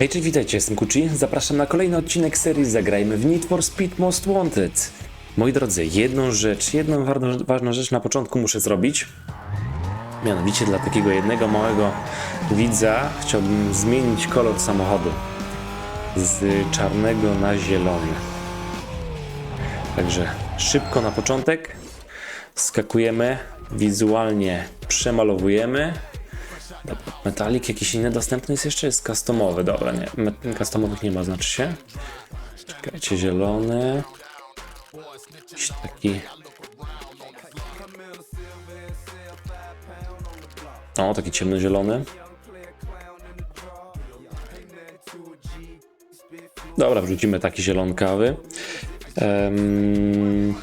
Hej, cześć, witajcie, jestem Kuchi. Zapraszam na kolejny odcinek serii Zagrajmy w Need for Speed Most Wanted. Moi drodzy, jedną rzecz, jedną ważną rzecz na początku muszę zrobić. Mianowicie dla takiego jednego małego widza chciałbym zmienić kolor samochodu z czarnego na zielony. Także szybko na początek skakujemy, wizualnie przemalowujemy. Metalik jakiś inny dostępny jest jeszcze? Jest customowy, dobra, nie. Customowych nie ma, znaczy się. Czekajcie, zielony. Jakiś taki... O, taki ciemnozielony. Dobra, wrzucimy taki zielonkawy. Em,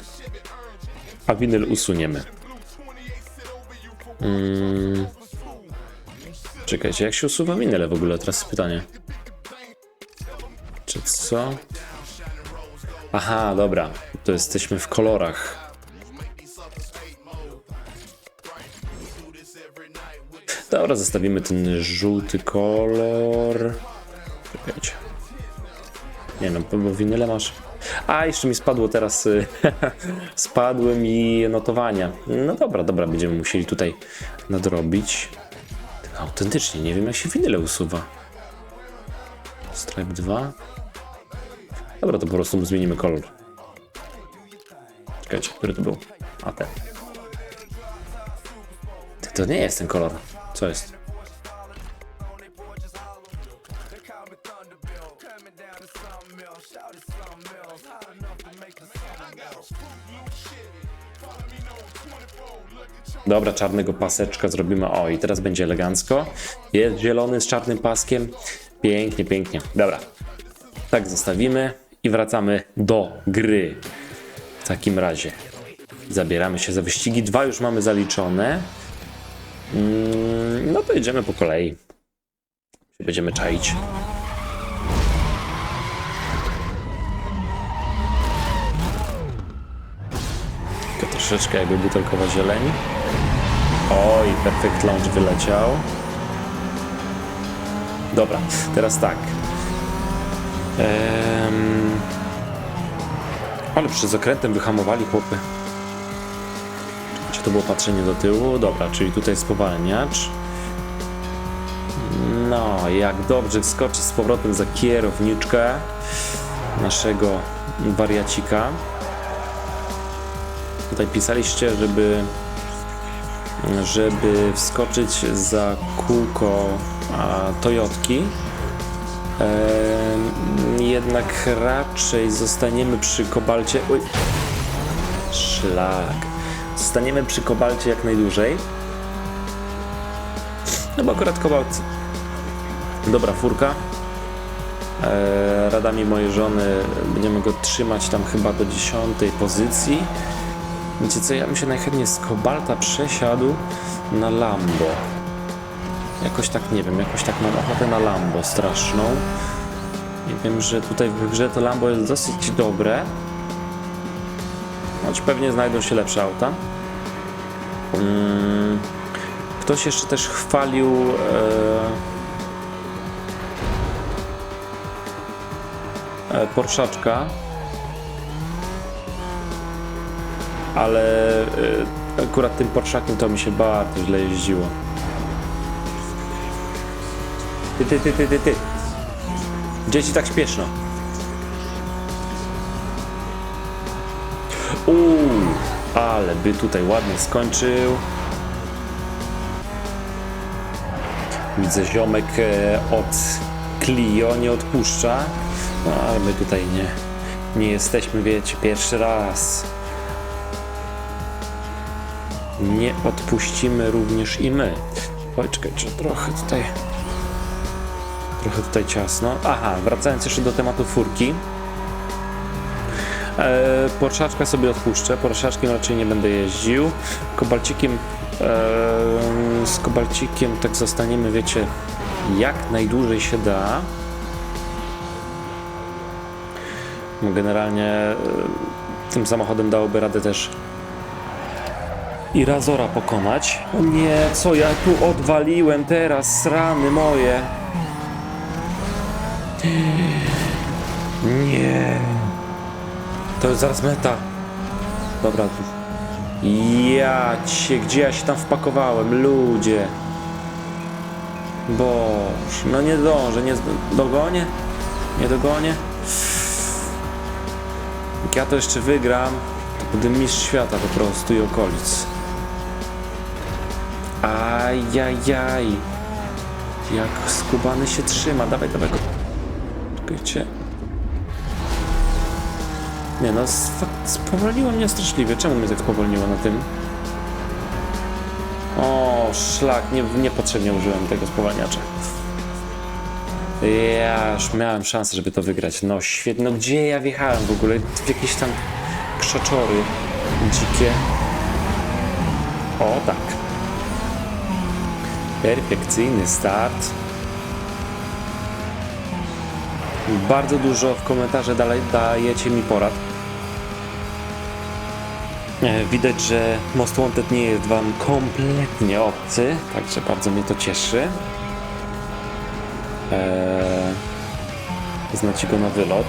a winyl usuniemy. Mm. Czekajcie, jak się usuwa winyle w ogóle? Teraz pytanie. Czy co? Aha, dobra. To jesteśmy w kolorach. Dobra, zostawimy ten żółty kolor. Czekajcie. Nie no, bo winyle masz. A, jeszcze mi spadło teraz. y, Spadły mi notowania. No dobra, dobra, będziemy musieli tutaj nadrobić. Autentycznie, nie wiem jak się winyle usuwa. Stripe 2. Dobra, to po prostu zmienimy kolor. Czekajcie, który to był? A ten. To nie jest ten kolor. Co jest? Dobra, czarnego paseczka zrobimy. O, i teraz będzie elegancko. Jest zielony z czarnym paskiem. Pięknie, pięknie. Dobra. Tak zostawimy i wracamy do gry. W takim razie zabieramy się za wyścigi. Dwa już mamy zaliczone. Mm, No to jedziemy po kolei. Będziemy czaić. Troszeczkę jakby butelkowa zieleń. Oj, Perfect Launch wyleciał. Dobra, teraz tak. Ehm... Ale przed zakrętem wyhamowali chłopy. Czy to było patrzenie do tyłu? Dobra, czyli tutaj spowalniacz. No, jak dobrze wskoczyć z powrotem za kierowniczkę naszego wariacika. Tutaj pisaliście, żeby żeby wskoczyć za kółko a, Toyotki. Em, jednak raczej zostaniemy przy kobalcie. Oj. Szlak. Zostaniemy przy kobalcie jak najdłużej. No bo akurat kobalt. Dobra furka. E, radami mojej żony będziemy go trzymać tam chyba do dziesiątej pozycji. Wiecie co, ja bym się najchętniej z Kobalta przesiadł na Lambo. Jakoś tak, nie wiem, jakoś tak mam ochotę na Lambo straszną. I wiem, że tutaj w grze to Lambo jest dosyć dobre. Choć pewnie znajdą się lepsze auta. Mm, Ktoś jeszcze też chwalił... E, e, Porszaczka ale y, akurat tym Porszakiem to mi się bardzo źle jeździło. Ty, ty, ty, ty, ty, ty. Gdzie ci tak śpieszno? Uuu, ale by tutaj ładnie skończył. Widzę ziomek e, od Clio nie odpuszcza. No, ale my tutaj nie, nie jesteśmy, wiecie, pierwszy raz. Nie odpuścimy również i my. Oj, czekaj, czy trochę tutaj... Trochę tutaj ciasno. Aha, wracając jeszcze do tematu furki. E, sobie odpuszczę. Porszaczkiem raczej nie będę jeździł. Kobalcikiem... E, z Kobalcikiem tak zostaniemy, wiecie, jak najdłużej się da. Generalnie e, tym samochodem dałoby radę też i Razora pokonać. O nie, co ja tu odwaliłem teraz, rany moje. Nie. To jest zaraz meta. Dobra. Ja cię, gdzie ja się tam wpakowałem? Ludzie. Boż, no nie dążę, nie dogonię? Nie dogonię? Jak ja to jeszcze wygram, to będę mistrz świata po prostu i okolic. Ajajaj. Jak skubany się trzyma. Dawaj, dawaj go. Czekajcie. Nie no, spowolniło mnie straszliwie. Czemu mnie tak spowolniło na tym? O, szlak, nie, niepotrzebnie użyłem tego spowalniacza. Ja już miałem szansę, żeby to wygrać. No świetnie, no gdzie ja wjechałem w ogóle? W jakieś tam krzaczory dzikie. O, tak. Perfekcyjny start. Bardzo dużo w komentarzach dalej dajecie mi porad. E, Widać, że Most Wanted nie jest wam kompletnie obcy, także bardzo mnie to cieszy. Eee, znacie go na wylot.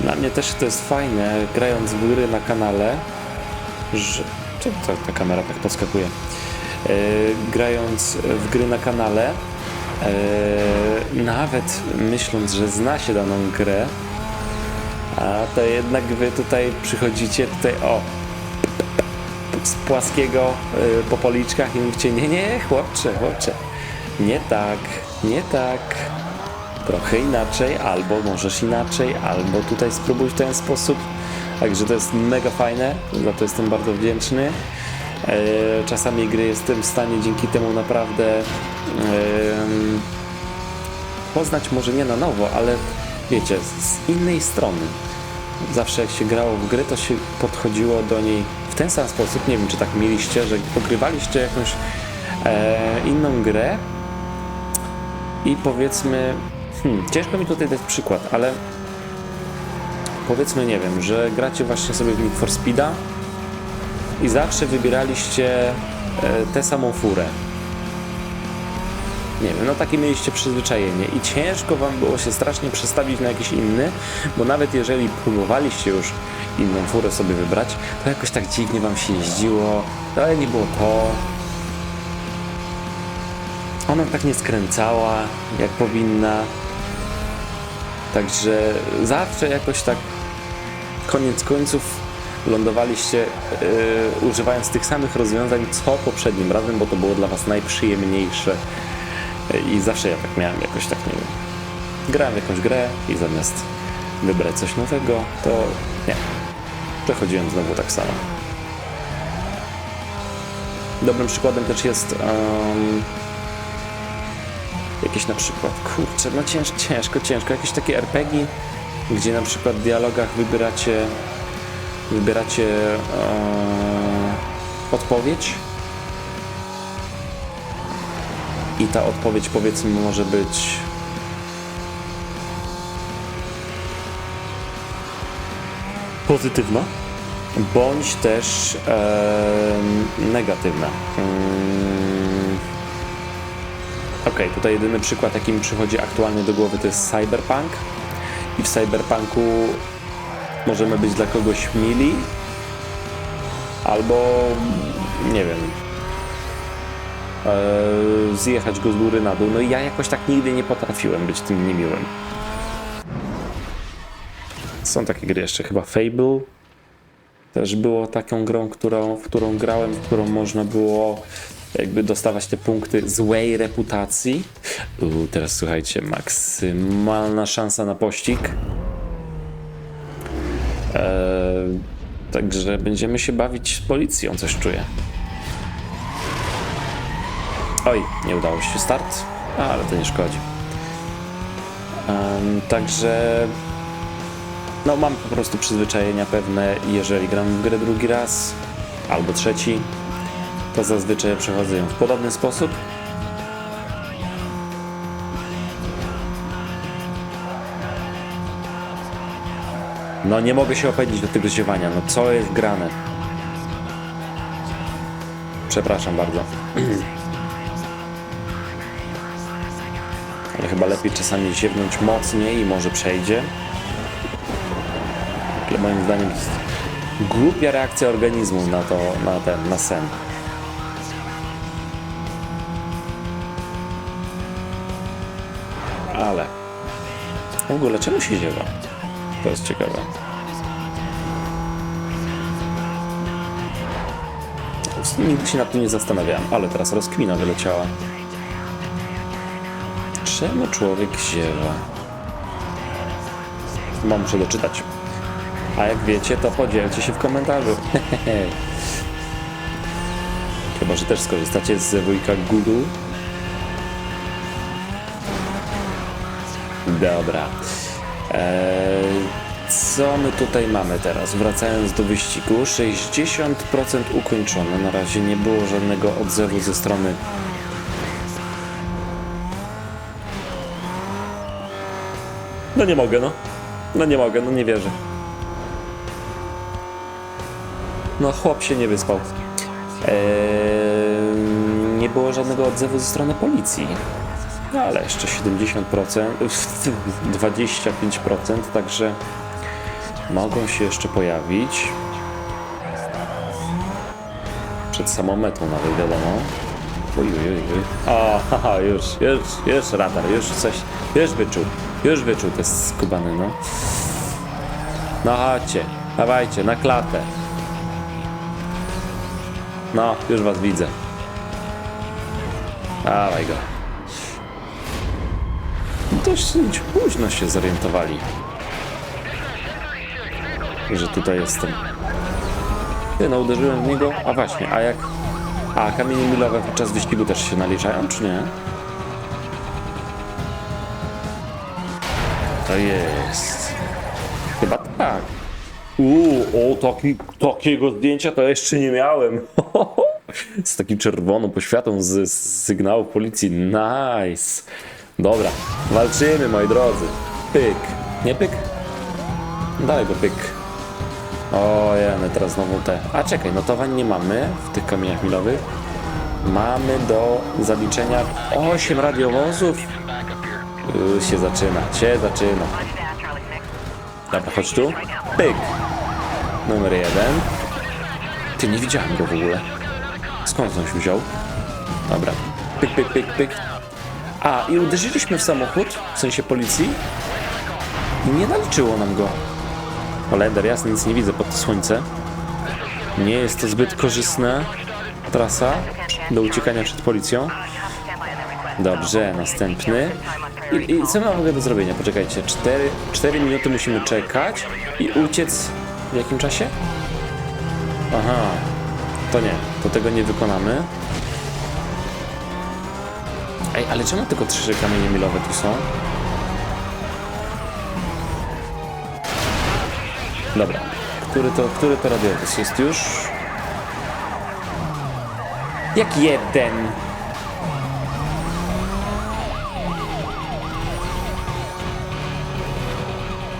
Dla mnie też to jest fajne, grając w gry na kanale, że... Czemu ta, ta kamera tak podskakuje? Eee, grając w gry na kanale, eee, nawet myśląc, że zna się daną grę, a to jednak wy tutaj przychodzicie tutaj, o, z płaskiego y, po policzkach i mówicie, nie, nie, chłopcze, chłopcze, nie tak, nie tak, trochę inaczej, albo możesz inaczej, albo tutaj spróbuj w ten sposób. Także to jest mega fajne, za to jestem bardzo wdzięczny. E, Czasami gry jestem w stanie dzięki temu naprawdę poznać może nie na nowo, ale wiecie, z innej strony. Zawsze jak się grało w gry, to się podchodziło do niej w ten sam sposób. Nie wiem, czy tak mieliście, że ogrywaliście jakąś e, inną grę i powiedzmy, hmm, ciężko mi tutaj dać przykład, ale powiedzmy, nie wiem, że gracie właśnie sobie w Need for Speeda i zawsze wybieraliście e, tę samą furę. Nie wiem, no takie mieliście przyzwyczajenie i ciężko wam było się strasznie przestawić na jakiś inny, bo nawet jeżeli próbowaliście już inną furę sobie wybrać, to jakoś tak dziwnie wam się jeździło, ale nie było to. Ona tak nie skręcała, jak powinna. Także zawsze jakoś tak koniec końców lądowaliście yy, używając tych samych rozwiązań co poprzednim razem, bo to było dla was najprzyjemniejsze. I zawsze ja tak miałem jakoś tak, nie wiem. Grałem jakąś grę i zamiast wybrać coś nowego, to nie. Przechodziłem znowu tak samo. Dobrym przykładem też jest um, jakieś na przykład, kurczę, no cięż, ciężko, ciężko, jakieś takie RPG, gdzie na przykład w dialogach wybieracie wybieracie um, odpowiedź i ta odpowiedź powiedzmy może być pozytywna bądź też em, negatywna. Mm. Ok, tutaj jedyny przykład, jaki mi przychodzi aktualnie do głowy, to jest Cyberpunk. I w Cyberpunku możemy być dla kogoś mili, albo nie wiem, e, zjechać go z góry na dół. No i ja jakoś tak nigdy nie potrafiłem być tym niemiłym. Są takie gry jeszcze, chyba Fable też było taką grą, którą, w którą grałem, w którą można było jakby dostawać te punkty złej reputacji. U, teraz słuchajcie, maksymalna szansa na pościg. Eee, także będziemy się bawić policją, coś czuję. Oj, nie udało się start, ale to nie szkodzi. Także no mam po prostu przyzwyczajenia pewne jeżeli gram w grę drugi raz albo trzeci, to zazwyczaj przechodzę ją w podobny sposób. No nie mogę się opędzić do tego ziewania, no co jest grane? Przepraszam bardzo. Ale chyba lepiej czasami ziewnąć mocniej i może przejdzie. Ale moim zdaniem jest głupia reakcja organizmu na to, na ten, na sen. Ale w ogóle czemu się ziewa? To jest ciekawe. Nigdy się nad tym nie zastanawiałem, ale teraz rozkmina wyleciała. Czemu człowiek ziewa? Mam muszę doczytać. A jak wiecie, to podzielcie się w komentarzu. Chyba, że też skorzystacie z wujka Google. Dobra. Eee, co my tutaj mamy teraz? Wracając do wyścigu, 60% ukończone. Na razie nie było żadnego odzewu ze strony No nie mogę, no. No nie mogę, no nie wierzę. No chłop się nie wyspał. Eee, nie było żadnego odzewu ze strony policji. No ale jeszcze 70%, 25%, także mogą się jeszcze pojawić. Przed samą metą nawet wiadomo. Oj. O, haha, już, już, już radar, już coś, już wyczuł, już wyczuł te skubany, no. No chodźcie, dawajcie, na klatę. No, już was widzę. Dawaj go. Dość późno się zorientowali, że tutaj jestem. Ty, no uderzyłem w niego, a właśnie, a jak... A kamienie milowe podczas wyścigu też się naliczają, czy nie? To jest... Chyba tak. Uuu, o, taki, takiego zdjęcia to jeszcze nie miałem. Z takim czerwoną poświatą z, z sygnału policji. Nice. Dobra, walczymy, moi drodzy. Pyk. Nie pyk? Daj go pyk. O, jeny, teraz znowu te. A czekaj, notowań nie mamy w tych kamieniach milowych. Mamy do zaliczenia 8 radiowozów. Już się zaczyna, się zaczyna. Dobra, chodź tu. Pyk. Numer jeden. Ty, nie widziałem go w ogóle. Skąd on się wziął? Dobra. Pyk, pyk, pyk, pyk. A, i uderzyliśmy w samochód, w sensie policji. I nie naliczyło nam go. Holender, jasne, nic nie widzę pod to słońce. Nie jest to zbyt korzystna trasa do uciekania przed policją. Dobrze, następny. I, i co mam w do zrobienia? Poczekajcie, 4, 4 minuty musimy czekać i uciec w jakim czasie? Aha, to nie, to tego nie wykonamy. Ej, ale czemu tylko trzy kamienie milowe tu są? Dobra, który to, który to radiowóz jest już? Jak jeden?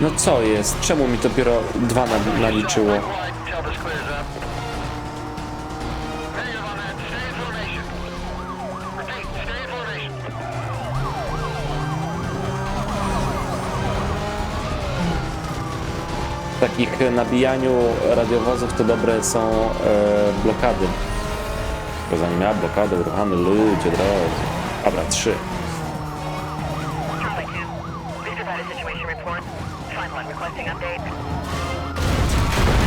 No co jest? Czemu mi dopiero dwa na- naliczyło? W takich nabijaniu radiowozów to dobre są e, blokady. Bo zanim miała blokadę, uruchamy ludzie drodzy. Dobra, trzy. Charlie 2, please provide a situation report. Find one requesting update.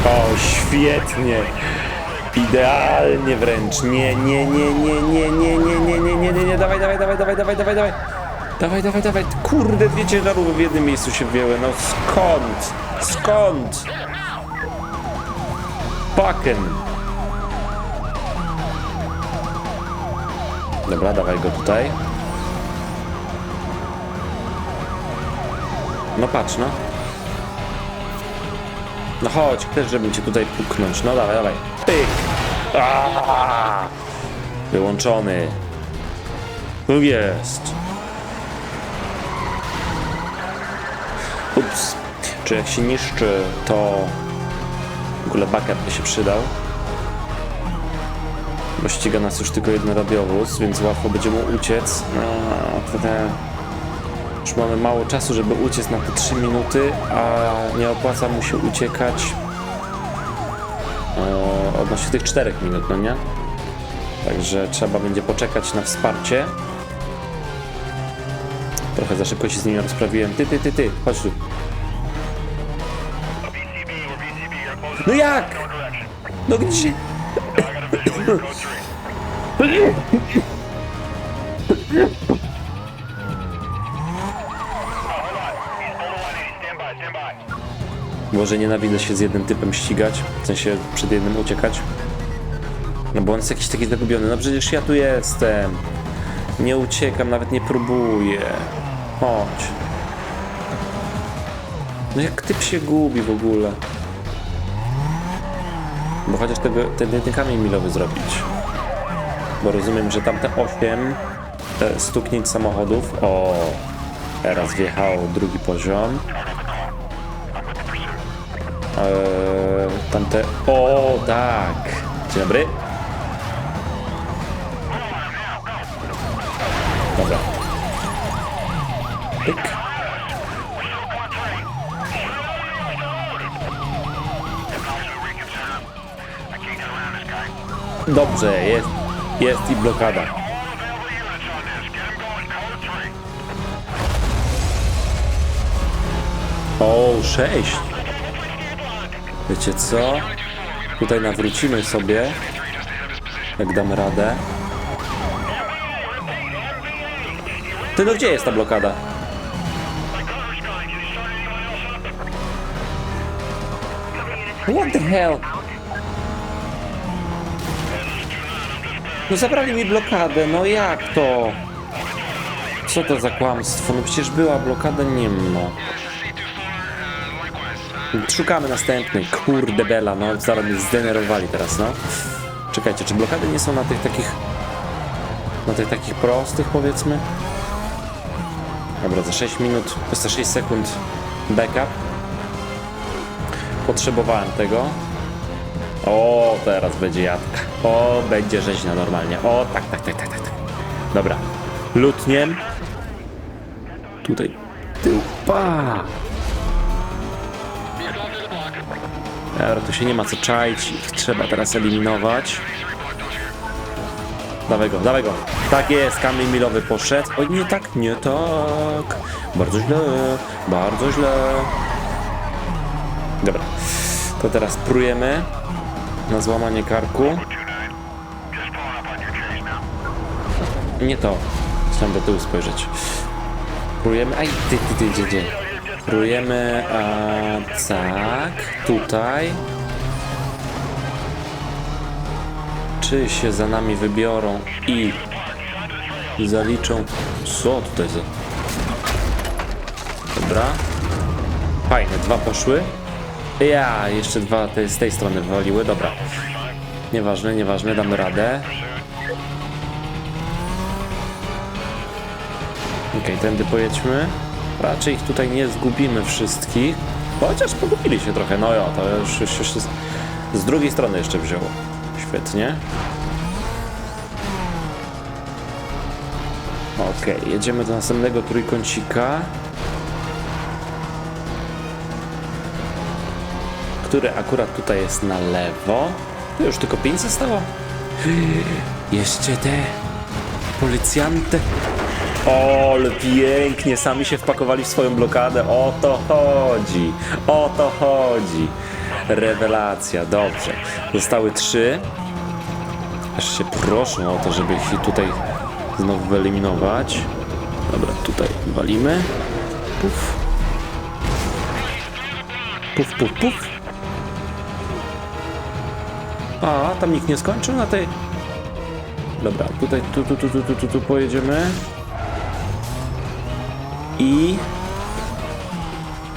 O, świetnie! Idealnie wręcz. Nie, nie, nie, nie, nie, nie, nie, nie, nie, nie, nie, nie, dawaj, dawaj, dawaj, dawaj, dawaj, dawaj, dawaj. Dawaj, dawaj, dawaj. Kurde, dwie ciężarówki w jednym miejscu się wzięły. No skąd? Skąd? Paken. Dobra, dawaj go tutaj. No patrz, no. No chodź, chcesz, żebym cię tutaj puknąć. No dawaj, dawaj. Pyk! Aaaa! Wyłączony. Tu jest. Czy jak się niszczy, to w ogóle backup by się przydał? Bo ściga nas już tylko jeden radiowóz, więc łatwo będzie mu uciec. No, te... Już mamy mało czasu, żeby uciec na te 3 minuty, a nie opłaca mu się uciekać e, odnośnie tych 4 minut, no nie? Także trzeba będzie poczekać na wsparcie. Trochę za szybko się z nimi rozprawiłem. Ty, ty, ty, ty, chodź tu. Stand by, stand by. Może nienawidzę się z jednym typem ścigać, w sensie przed jednym uciekać. No bo on jest jakiś taki zagubiony. No przecież ja tu jestem. Nie uciekam, nawet nie próbuję. Chodź. No jak typ się gubi w ogóle? Bo chociaż tego, ten jeden kamień milowy zrobić. Bo rozumiem, że tamte 8 e, stuknięć samochodów. O, teraz wjechało drugi poziom. Eee, tamte. O, tak. Dzień dobry. Dobrze, jest, jest i blokada. O, sześć. Wiecie co? Tutaj nawrócimy sobie, jak damy radę. Ty no gdzie jest ta blokada? What the hell? No zabrali mi blokadę, no jak to? Co to za kłamstwo? No przecież była blokada, nie ma. Szukamy następnej. Kurde bela, no zaraz mnie zdenerwowali teraz, no. Czekajcie, czy blokady nie są na tych takich... Na tych takich prostych, powiedzmy? Dobra, za 6 minut, za 6 sekund backup. Potrzebowałem tego. O, teraz będzie jadka. O, będzie rzeźnia normalnie. O, tak, tak, tak, tak, tak. tak. Dobra. Lutniem. Tutaj. Tył. Pa! Dobra, tu się nie ma co czaić. Ich trzeba teraz eliminować. Dawaj go, dawaj go. Tak jest, kamień milowy poszedł. Oj, nie tak, nie tak. Bardzo źle, bardzo źle. Dobra. To teraz prujemy na złamanie karku. Nie to. Chciałem do tyłu spojrzeć. Prujemy. Aj, ty, ty, ty, gdzie, gdzie? Prujemy. A, tak. Tutaj. Czy się za nami wybiorą i zaliczą. Co tutaj za. Dobra. Fajne, dwa poszły. Ja, jeszcze dwa te, z tej strony wywaliły. Dobra. Nieważne, nieważne, damy radę. Okej, tędy pojedźmy. Raczej ich tutaj nie zgubimy wszystkich. Chociaż pogubili się trochę. No ja, to już, już, już z, drugiej strony jeszcze wzięło. Świetnie. Okej, jedziemy do następnego trójkącika. Który akurat tutaj jest na lewo. To już tylko pięć zostało. Jeszcze te policjanty. O, ale pięknie, sami się wpakowali w swoją blokadę. O to chodzi. O to chodzi. Rewelacja, dobrze. Zostały trzy. Aż się proszą o to, żeby ich tutaj znowu wyeliminować. Dobra, tutaj walimy. Puf. Puf, puf, puf. A, tam nikt nie skończył na tej... Dobra, tutaj, tu, tu, tu, tu, tu, tu, tu pojedziemy. I...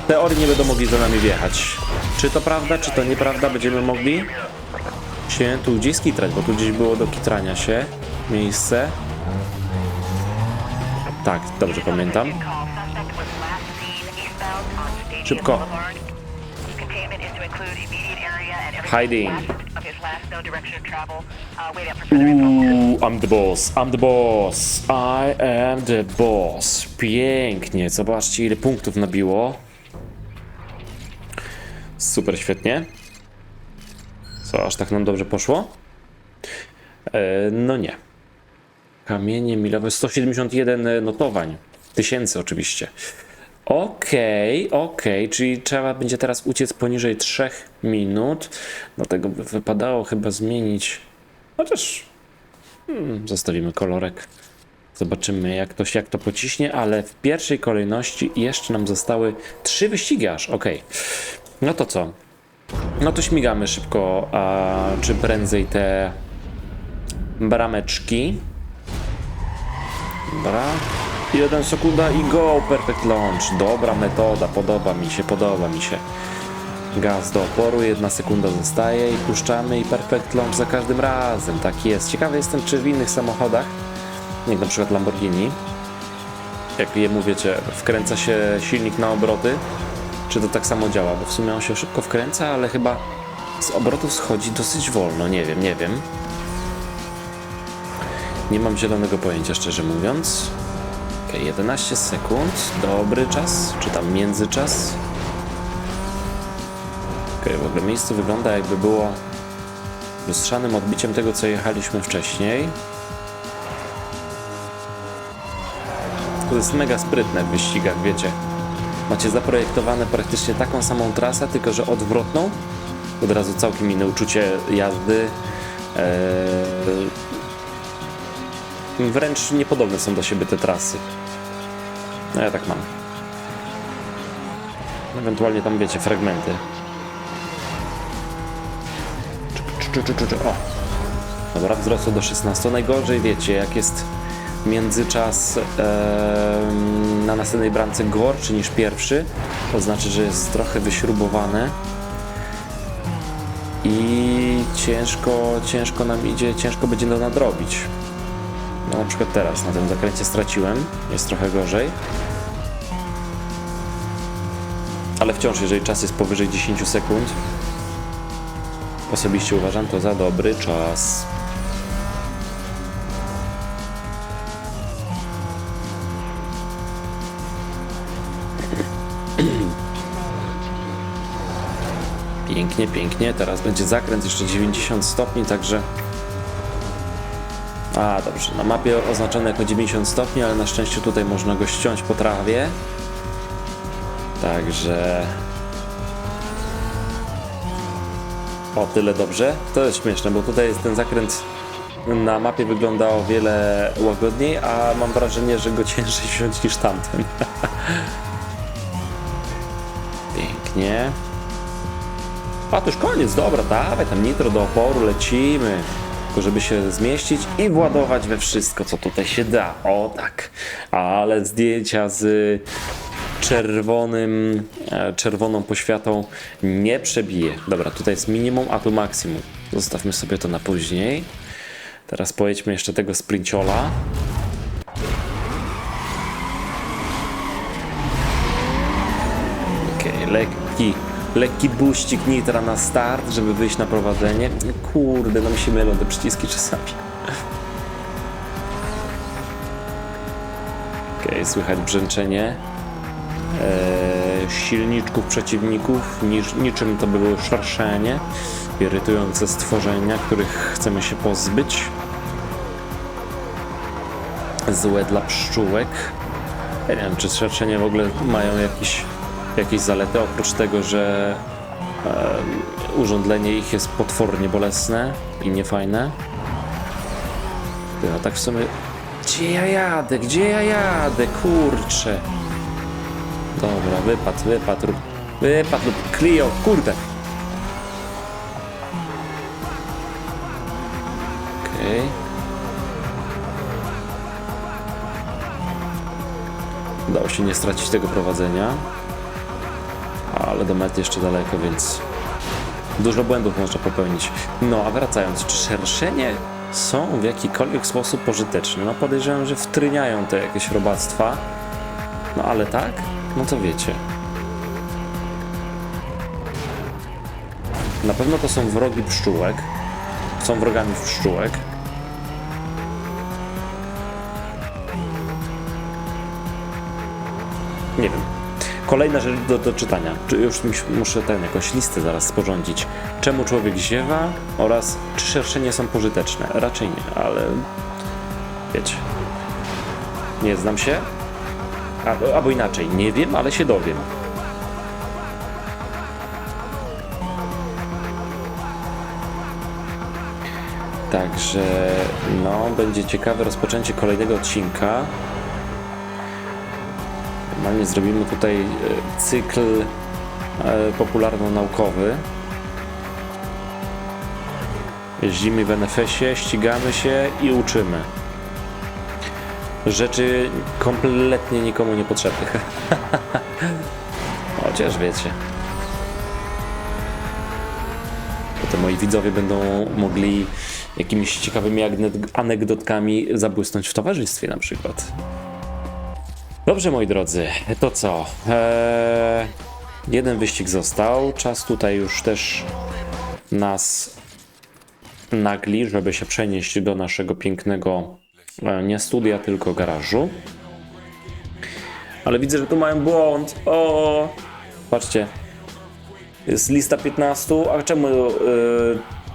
Teorii nie będą mogli za nami wjechać. Czy to prawda, czy to nieprawda, będziemy mogli się tu gdzieś skitrać, bo tu gdzieś było do kitrania się miejsce. Tak, dobrze pamiętam. Szybko. Hiding. Travel. Uh, I'm the boss, I'm the boss, I am the boss. Pięknie, zobaczcie ile punktów nabiło. Super, świetnie. Co, aż tak nam dobrze poszło? E, no nie. Kamienie milowe, 171 notowań. Tysięcy oczywiście. Okej, okej, czyli trzeba będzie teraz uciec poniżej 3 minut. Dlatego by wypadało chyba zmienić. Chociaż hmm, zostawimy kolorek. Zobaczymy jak to, jak to pociśnie, ale w pierwszej kolejności jeszcze nam zostały trzy wyścigi aż. Okej. No to co? No to śmigamy szybko, a czy prędzej te brameczki. Dobra. Jeden sekunda i go, perfect launch. Dobra metoda, podoba mi się, podoba mi się. Gaz do oporu, jedna sekunda zostaje i puszczamy i perfect launch za każdym razem. Tak jest. Ciekawy jestem, czy w innych samochodach, jak na przykład Lamborghini, jak je mówicie, wkręca się silnik na obroty, czy to tak samo działa, bo w sumie on się szybko wkręca, ale chyba z obrotów schodzi dosyć wolno. Nie wiem, nie wiem. Nie mam zielonego pojęcia, szczerze mówiąc. Ok, 11 sekund. Dobry czas, czy tam międzyczas. Ok, w ogóle miejsce wygląda jakby było lustrzanym odbiciem tego, co jechaliśmy wcześniej. To jest mega sprytne w wyścigach, wiecie. Macie zaprojektowane praktycznie taką samą trasę, tylko że odwrotną. Od razu całkiem inne uczucie jazdy. Eee, wręcz niepodobne są do siebie te trasy. No ja tak mam. Ewentualnie tam wiecie, fragmenty. O! Dobra, wzrosło do 16. Najgorzej wiecie, jak jest międzyczas em, na następnej bramce gorszy niż pierwszy, to znaczy, że jest trochę wyśrubowane i ciężko, ciężko nam idzie, ciężko będzie to nadrobić. No, na przykład teraz na tym zakręcie straciłem, jest trochę gorzej. Ale wciąż, jeżeli czas jest powyżej 10 sekund, osobiście uważam to za dobry czas. Pięknie, pięknie. Teraz będzie zakręt jeszcze 90 stopni, także a, dobrze. Na mapie oznaczone jako 90 stopni, ale na szczęście tutaj można go ściąć po trawie. Także... O, tyle dobrze. To jest śmieszne, bo tutaj jest ten zakręt na mapie wygląda o wiele łagodniej, a mam wrażenie, że go ciężej wziąć niż tamten. Pięknie. A to już koniec, dobra, dawaj tam nitro do oporu, lecimy. Tylko żeby się zmieścić i władować we wszystko, co tutaj się da. O tak. Ale zdjęcia z czerwonym, e, czerwoną poświatą nie przebije. Dobra, tutaj jest minimum, a tu maksimum. Zostawmy sobie to na później. Teraz pojedźmy jeszcze tego sprinciola. Okej, lekki, lekki buścik nitra na start, żeby wyjść na prowadzenie. Kurde, no się mylą te przyciski czasami. Okej, słychać brzęczenie e, silniczków przeciwników, niż, niczym to było szerszenie. Irytujące stworzenia, których chcemy się pozbyć. Złe dla pszczółek. Ja nie wiem, czy szerszenie w ogóle mają jakiś, jakieś zalety, oprócz tego, że e, urządlenie ich jest potwornie bolesne i niefajne. No tak w sumie... Gdzie ja jadę? Gdzie ja jadę? Kurczę. Dobra, wypad, wypad, rób... Wypad lub Clio, kurde. Okej. Udało się nie stracić tego prowadzenia. Do mety jeszcze daleko, więc dużo błędów można popełnić. No a wracając, czy szerszenie są w jakikolwiek sposób pożyteczne? No podejrzewam, że wtryniają te jakieś robactwa. No ale tak? No to wiecie. Na pewno to są wrogi pszczółek. Są wrogami pszczółek. Kolejna rzecz do, do czytania. Czy już mus- muszę ten jakąś listę zaraz sporządzić. Czemu człowiek ziewa oraz czy szerszenie są pożyteczne? Raczej nie, ale wiecie. Nie znam się. Albo, albo inaczej, nie wiem, ale się dowiem. Także no, będzie ciekawe rozpoczęcie kolejnego odcinka. Normalnie zrobimy tutaj e, cykl e, popularno-naukowy. Jeździmy w NFS-ie, ścigamy się i uczymy. Rzeczy kompletnie nikomu niepotrzebnych. Chociaż wiecie. Potem moi widzowie będą mogli jakimiś ciekawymi anegdotkami zabłysnąć w towarzystwie na przykład. Dobrze, moi drodzy, to co? Eee, jeden wyścig został. Czas tutaj już też nas nagli, żeby się przenieść do naszego pięknego e, nie studia, tylko garażu. Ale widzę, że tu mają błąd. O! Patrzcie. Jest lista 15, a czemu e,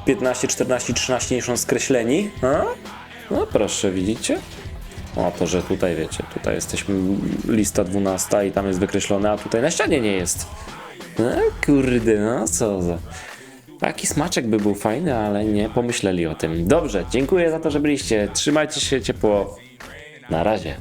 15, 14, 13 nie są skreśleni? A? No proszę, widzicie? O, to, że tutaj wiecie, tutaj jesteśmy lista 12 i tam jest wykreślone, a tutaj na ścianie nie jest. No kurde, no co za... Taki smaczek by był fajny, ale nie pomyśleli o tym. Dobrze, dziękuję za to, że byliście. Trzymajcie się ciepło. Na razie.